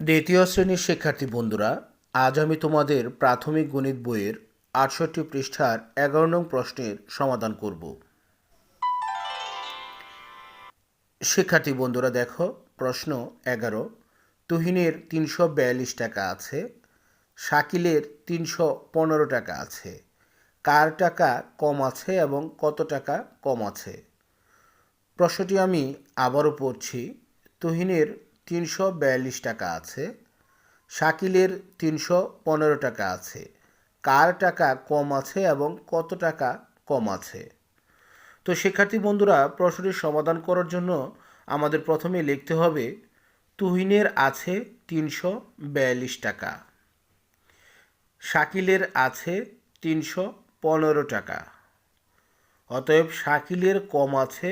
দ্বিতীয় শ্রেণির শিক্ষার্থী বন্ধুরা, আজ আমি তোমাদের প্রাথমিক গণিত বইয়ের আটষট্টি পৃষ্ঠার এগারো নং প্রশ্নের সমাধান করব। শিক্ষার্থী বন্ধুরা, দেখো, প্রশ্ন এগারো। তুহিনের তিনশো বিয়াল্লিশ টাকা আছে, শাকিলের তিনশো পনেরো টাকা আছে। কার টাকা কম আছে এবং কত টাকা কম আছে? প্রশ্নটি আমি আবারও পড়ছি। তুহিনের তিনশো বিয়াল্লিশ টাকা আছে। শাকিলের তিনশো পনেরো টাকা আছে। কার টাকা কম আছে এবং কত টাকা কম আছে? তো শিক্ষার্থী বন্ধুরা প্রশ্নটির সমাধান করার জন্য আমাদের প্রথমে লিখতে হবে, তুহিনের আছে তিনশো বিয়াল্লিশ টাকা। শাকিলের আছে তিনশো পনেরো টাকা। অতএব শাকিলের কম আছে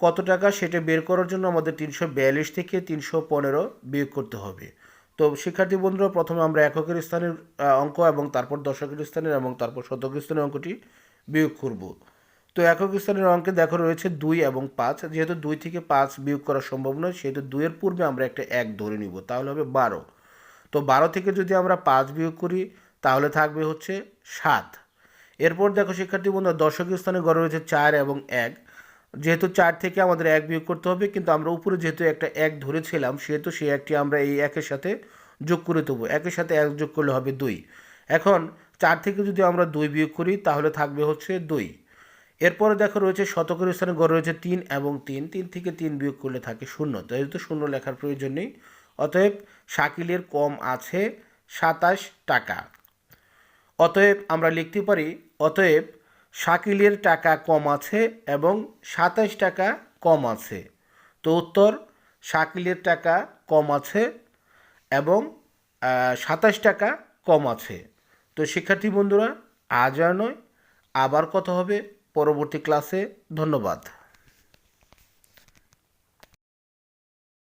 কত টাকা সেটা বের করার জন্য আমাদের তিনশো বিয়াল্লিশ থেকে তিনশো পনেরো বিয়োগ করতে হবে। তো শিক্ষার্থী বন্ধুরা, প্রথমে আমরা এককের স্থানের অঙ্ক এবং তারপর দশকের স্থানের এবং তারপর শতকের স্থানের অঙ্কটি বিয়োগ করব। তো একক স্থানের অঙ্কে দেখো রয়েছে দুই এবং পাঁচ। যেহেতু দুই থেকে পাঁচ বিয়োগ করা সম্ভব নয়, সেহেতু দুইয়ের পূর্বে আমরা একটা এক ধরে নিব, তাহলে হবে বারো। তো বারো থেকে যদি আমরা পাঁচ বিয়োগ করি, তাহলে থাকবে হচ্ছে সাত। এরপর দেখো শিক্ষার্থী বন্ধু দশক স্থানে গড়ে রয়েছে চার এবং এক। যেহেতু চার থেকে আমাদের এক বিয়োগ করতে হবে, কিন্তু আমরা উপরে যেহেতু একটা এক ধরেছিলাম, সেহেতু সেই একটি আমরা এই একের সাথে যোগ করে দেবো। একের সাথে এক যোগ করলে হবে দুই। এখন চার থেকে যদি আমরা দুই বিয়োগ করি, তাহলে থাকবে হচ্ছে দুই। এরপরে দেখো রয়েছে শতকের স্থানে গড়ে রয়েছে তিন এবং তিন। তিন থেকে তিন বিয়োগ করলে থাকে শূন্য। যেহেতু শূন্য লেখার প্রয়োজন নেই, অতএব শাকিলের কম আছে সাতাশ টাকা। অতএব আমরা লিখতে পারি, অতএব শাকিলের টাকা কম আছে এবং সাতাশ টাকা কম আছে। তো উত্তর, শাকিলের টাকা কম আছে এবং সাতাশ টাকা কম আছে। তো শিক্ষার্থী বন্ধুরা, আজ আর নয়, আবার কথা হবে পরবর্তী ক্লাসে ধন্যবাদ।